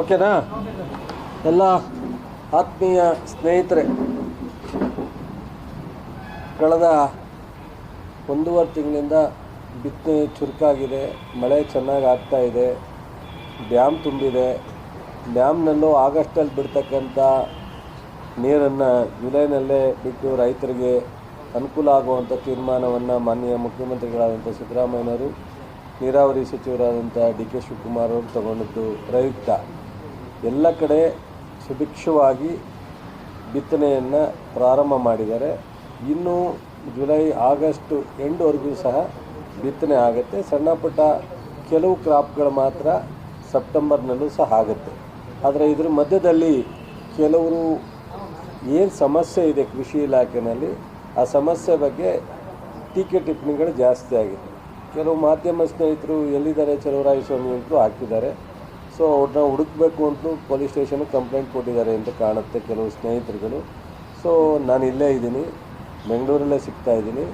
ಓಕೆನಾ? ಎಲ್ಲ ಆತ್ಮೀಯ ಸ್ನೇಹಿತರೆ, ಕಳೆದ ಒಂದೂವರೆ ತಿಂಗಳಿಂದ ಬಿತ್ತನೆ ಚುರುಕಾಗಿದೆ, ಮಳೆ ಚೆನ್ನಾಗಿ ಆಗ್ತಾ ಇದೆ, ಡ್ಯಾಮ್ ತುಂಬಿದೆ. ಡ್ಯಾಮ್ನಲ್ಲೂ ಆಗಸ್ಟಲ್ಲಿ ಬಿಡ್ತಕ್ಕಂಥ ನೀರನ್ನು ಜುಲೈನಲ್ಲೇ ಬಿಟ್ಟು ರೈತರಿಗೆ ಅನುಕೂಲ ಆಗುವಂಥ ತೀರ್ಮಾನವನ್ನು ಮಾನ್ಯ ಮುಖ್ಯಮಂತ್ರಿಗಳಾದಂಥ ಸಿದ್ದರಾಮಯ್ಯನವರು ನೀರಾವರಿ ಸಚಿವರಾದಂಥ ಡಿ ಕೆ ಶಿವಕುಮಾರ್ ಅವರು ತಗೊಂಡದ್ದು ಪ್ರಯುಕ್ತ. ಎಲ್ಲ ಕಡೆ ಸುಭಿಕ್ಷವಾಗಿ ಬಿತ್ತನೆಯನ್ನು ಪ್ರಾರಂಭ ಮಾಡಿದ್ದಾರೆ. ಇನ್ನೂ ಜುಲೈ ಆಗಸ್ಟ್ ಎಂಡ್ವರೆಗೂ ಸಹ ಬಿತ್ತನೆ ಆಗುತ್ತೆ. ಸಣ್ಣ ಪುಟ್ಟ ಕೆಲವು ಕ್ರಾಪ್ಗಳು ಮಾತ್ರ ಸೆಪ್ಟೆಂಬರ್ನಲ್ಲೂ ಸಹ ಆಗುತ್ತೆ. ಆದರೆ ಇದ್ರ ಮಧ್ಯದಲ್ಲಿ ಕೆಲವರು ಏನು ಸಮಸ್ಯೆ ಇದೆ ಕೃಷಿ ಇಲಾಖೆಯಲ್ಲಿ ಆ ಸಮಸ್ಯೆ ಬಗ್ಗೆ ಟೀಕೆ ಟಿಪ್ಪಣಿಗಳು ಜಾಸ್ತಿ ಆಗಿದೆ ಕೆಲವು ಮಾಧ್ಯಮ ಸ್ನೇಹಿತರು ಎಲ್ಲಿದ್ದಾರೆ ಚಲುವರಾಯ ಸ್ವಾಮಿ ಅಂತಲೂ ಹಾಕಿದ್ದಾರೆ. ಸೊ ಅವ್ರನ್ನ ಹುಡುಕ್ಬೇಕು ಅಂತಲೂ ಪೊಲೀಸ್ ಸ್ಟೇಷನ್ಗೆ ಕಂಪ್ಲೇಂಟ್ ಕೊಟ್ಟಿದ್ದಾರೆ ಅಂತ ಕಾಣುತ್ತೆ ಕೆಲವು ಸ್ನೇಹಿತರುಗಳು. ಸೊ ನಾನು ಇಲ್ಲೇ ಇದ್ದೀನಿ, ಬೆಂಗಳೂರಲ್ಲೇ ಸಿಗ್ತಾ ಇದ್ದೀನಿ.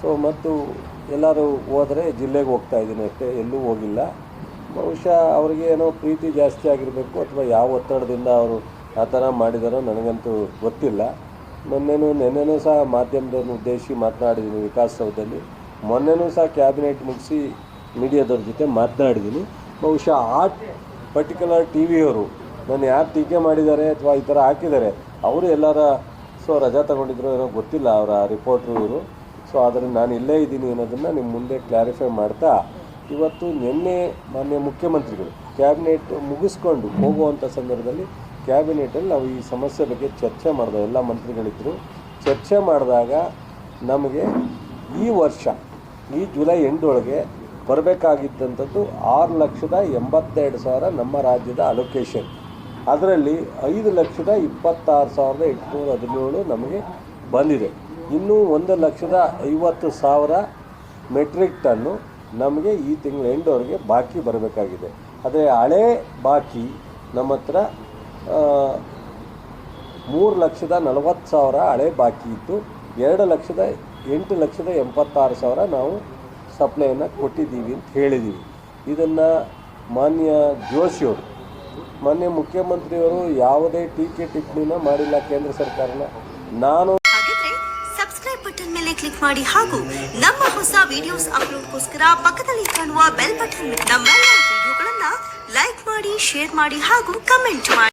ಸೊ ಮತ್ತು ಎಲ್ಲರೂ ಹೋದರೆ ಜಿಲ್ಲೆಗೆ ಹೋಗ್ತಾ ಇದ್ದೀನಿ ಅಷ್ಟೇ, ಎಲ್ಲೂ ಹೋಗಿಲ್ಲ. ಬಹುಶಃ ಅವರಿಗೆ ಏನೋ ಪ್ರೀತಿ ಜಾಸ್ತಿ ಆಗಿರಬೇಕು ಅಥವಾ ಯಾವ ಒತ್ತಡದಿಂದ ಅವರು ಆ ಥರ ಮಾಡಿದಾರೋ ನನಗಂತೂ ಗೊತ್ತಿಲ್ಲ. ಮೊನ್ನೆನೂ, ನೆನ್ನೆನೂ ಸಹ ಮಾಧ್ಯಮದವ್ರನ್ನ ಉದ್ದೇಶಿಸಿ ಮಾತನಾಡಿದ್ದೀನಿ ವಿಕಾಸಸೌಧದಲ್ಲಿ ಮೊನ್ನೆನೂ ಸಹ ಕ್ಯಾಬಿನೆಟ್ ಮುಗಿಸಿ ಮೀಡಿಯಾದವ್ರ ಜೊತೆ ಮಾತನಾಡಿದ್ದೀನಿ. ಬಹುಶಃ ಆ ಪರ್ಟಿಕ್ಯುಲರ್ ಟಿ ವಿಯವರು ನಾನು ಯಾರು ಟೀಕೆ ಮಾಡಿದ್ದಾರೆ ಅಥವಾ ಈ ಥರ ಹಾಕಿದ್ದಾರೆ, ಅವರು ಎಲ್ಲರ ಸೊ ರಜಾ ತಗೊಂಡಿದ್ರು ಏನೋ ಗೊತ್ತಿಲ್ಲ ಅವರ ರಿಪೋರ್ಟ್ರು ಇವರು. ಸೊ ಆದರೆ ನಾನು ಇಲ್ಲೇ ಇದ್ದೀನಿ ಅನ್ನೋದನ್ನು ನಿಮ್ಮ ಮುಂದೆ ಕ್ಲಾರಿಫೈ ಮಾಡ್ತಾ, ಇವತ್ತು ನಿನ್ನೆ ಮಾನ್ಯ ಮುಖ್ಯಮಂತ್ರಿಗಳು ಕ್ಯಾಬಿನೆಟ್ ಮುಗಿಸ್ಕೊಂಡು ಹೋಗುವಂಥ ಸಂದರ್ಭದಲ್ಲಿ ಕ್ಯಾಬಿನೆಟಲ್ಲಿ ನಾವು ಈ ಸಮಸ್ಯೆ ಬಗ್ಗೆ ಚರ್ಚೆ ಮಾಡಿದೆ, ಎಲ್ಲ ಮಂತ್ರಿಗಳಿದ್ದರು ಚರ್ಚೆ ಮಾಡಿದಾಗ ನಮಗೆ ಈ ವರ್ಷ ಈ ಜುಲೈ ಎಂಟೊಳಗೆ ಬರಬೇಕಾಗಿದ್ದಂಥದ್ದು ಆರು ಲಕ್ಷದ ಎಂಬತ್ತೆರಡು ಸಾವಿರ ನಮ್ಮ ರಾಜ್ಯದ ಅಲೊಕೇಶನ್ ಅದರಲ್ಲಿ ಐದು ಲಕ್ಷದ ಇಪ್ಪತ್ತಾರು ಸಾವಿರದ ಎಂಟುನೂರ ಹದಿನೇಳು ನಮಗೆ ಬಂದಿದೆ. ಇನ್ನೂ ಒಂದು ಲಕ್ಷದ ಐವತ್ತು ಸಾವಿರ ಮೆಟ್ರಿಕ್ ಟನ್ನು ನಮಗೆ ಈ ತಿಂಗಳ ಎಂಡವರೆಗೆ ಬಾಕಿ ಬರಬೇಕಾಗಿದೆ. ಆದರೆ ಹಳೆ ಬಾಕಿ ನಮ್ಮ ಹತ್ರ ಮೂರು ಲಕ್ಷದ ನಲವತ್ತು ಸಾವಿರ ಹಳೆ ಬಾಕಿ ಇತ್ತು. ಎರಡು ಲಕ್ಷದ ಎಂಟು ಲಕ್ಷದ ಎಂಬತ್ತಾರು ಸಾವಿರ ನಾವು ಸಪ್ಲೈಯನ್ನು ಕೊಟ್ಟಿದ್ದೀವಿ ಅಂತ ಹೇಳಿದ್ದೀವಿ. ಇದನ್ನು ಮಾನ್ಯ ಜೋಶಿಯವರು ಮಾನ್ಯ ಮುಖ್ಯಮಂತ್ರಿಯವರು ಯಾವುದೇ ಟೀಕೆ ಟಿಪ್ಪಣಿನ ಮಾಡಿಲ್ಲ ಕೇಂದ್ರ ಸರ್ಕಾರನ. ನಾನು ಸಬ್ಸ್ಕ್ರೈಬ್ ಬಟನ್ ಮೇಲೆ ಕ್ಲಿಕ್ ಮಾಡಿ ಹಾಗೂ ನಮ್ಮ ಹೊಸ ವಿಡಿಯೋಸ್ ಅಪ್ಲೋಡ್ಗೋಸ್ಕರ ಪಕ್ಕದಲ್ಲಿ ಕಾಣುವ ಬೆಲ್ ಬಟನ್ ನಮ್ಮೆಲ್ಲ ವಿಡಿಯೋಗಳನ್ನ ಲೈಕ್ ಮಾಡಿ ಶೇರ್ ಮಾಡಿ ಹಾಗೂ ಕಮೆಂಟ್ ಮಾಡಿ.